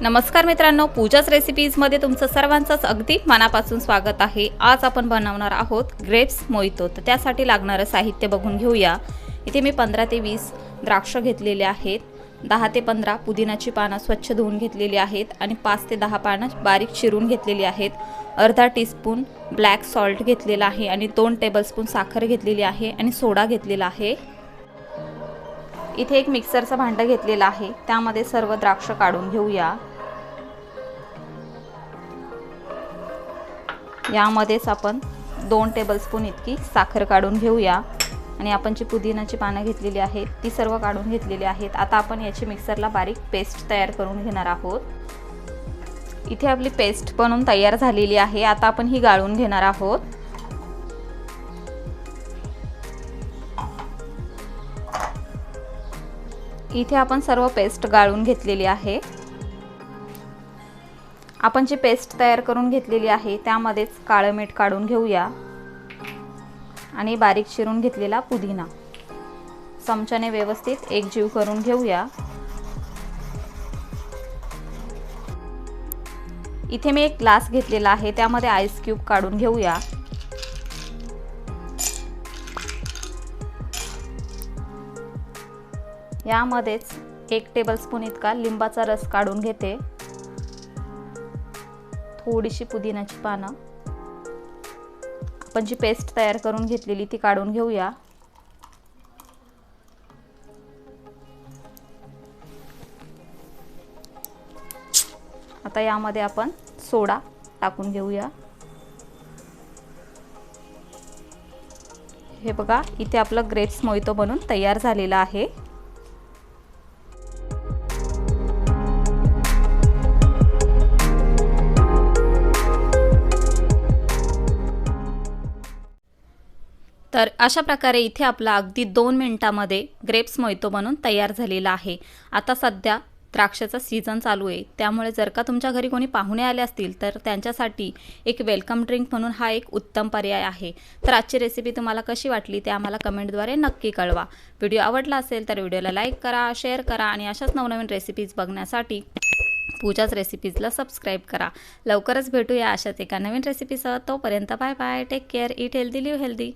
नमस्कार मित्रांनो पूजाच रेसिपीजमध्ये तुमचं सर्वांचंच अगदी मनापासून स्वागत आहे. आज आपण बनवणार आहोत ग्रेप्स मोहितो. तर त्यासाठी लागणारं साहित्य बघून घेऊया. इथे मी पंधरा ते वीस द्राक्ष घेतलेले आहेत. दहा ते पंधरा पुदिनाची पानं स्वच्छ धुवून घेतलेली आहेत आणि पाच ते दहा पानं बारीक चिरून घेतलेली आहेत. अर्धा टीस्पून ब्लॅक सॉल्ट घेतलेला आहे आणि दोन टेबलस्पून साखर घेतलेली आहे आणि सोडा घेतलेला आहे. इथे एक मिक्सरचं भांडं घेतलेलं आहे. त्यामध्ये सर्व द्राक्ष काढून घेऊया. यामध्येच आपण दोन टेबलस्पून इतकी साखर काढून घेऊया. आणि आपण जी पुदिनाची पानं घेतलेली आहेत ती सर्व काढून घेतलेली आहेत. आता आपण याची मिक्सरला बारीक पेस्ट तयार करून घेणार आहोत. इथे आपली पेस्ट बनवून तयार झालेली आहे. आता आपण ही गाळून घेणार आहोत. इथे आपण सर्व पेस्ट गाळून घेतलेली आहे. आपण जी पेस्ट तयार करून घेतलेली आहे त्यामध्येच काळं मीठ काढून घेऊया. आणि बारीक चिरून घेतलेला पुदिना. चमच्याने व्यवस्थित एकजीव करून घेऊया. इथे मी एक ग्लास घेतलेला आहे त्यामध्ये आईस क्यूब काढून घेऊया. यामध्येच एक टेबलस्पून इतका लिंबाचा रस काढून घेते. थोडीशी पुदिन्याची पानं. आपण जी पेस्ट तयार करून घेतलेली ती काढून घेऊया. आता यामध्ये आपण सोडा टाकून घेऊया. हे बघा इथे आपलं ग्रेप्स मोहितो बनून तयार झालेला आहे. तर अशा प्रकारे इथे आपला अगदी दोन मिनटामध्ये ग्रेप्स मोहितो बनून तयार झालेला आहे. आता सध्या द्राक्षाचा सीझन चालू आहे. त्यामुळे जर का तुमच्या घरी कोणी पाहुणे आले असतील तर त्यांच्यासाठी एक वेलकम ड्रिंक म्हणून हा एक उत्तम पर्याय आहे. तर आजची रेसिपी तुम्हाला कशी वाटली ते आम्हाला कमेंटद्वारे नक्की कळवा. व्हिडिओ आवडला असेल तर व्हिडिओला लाईक करा शेअर करा आणि अशाच नवनवीन रेसिपीज बघण्यासाठी पूजाच रेसिपीजला सबस्क्राईब करा. लवकरच भेटूया अशाच एका नवीन रेसिपीसह तोपर्यंत bye bye take care eat healthy live healthy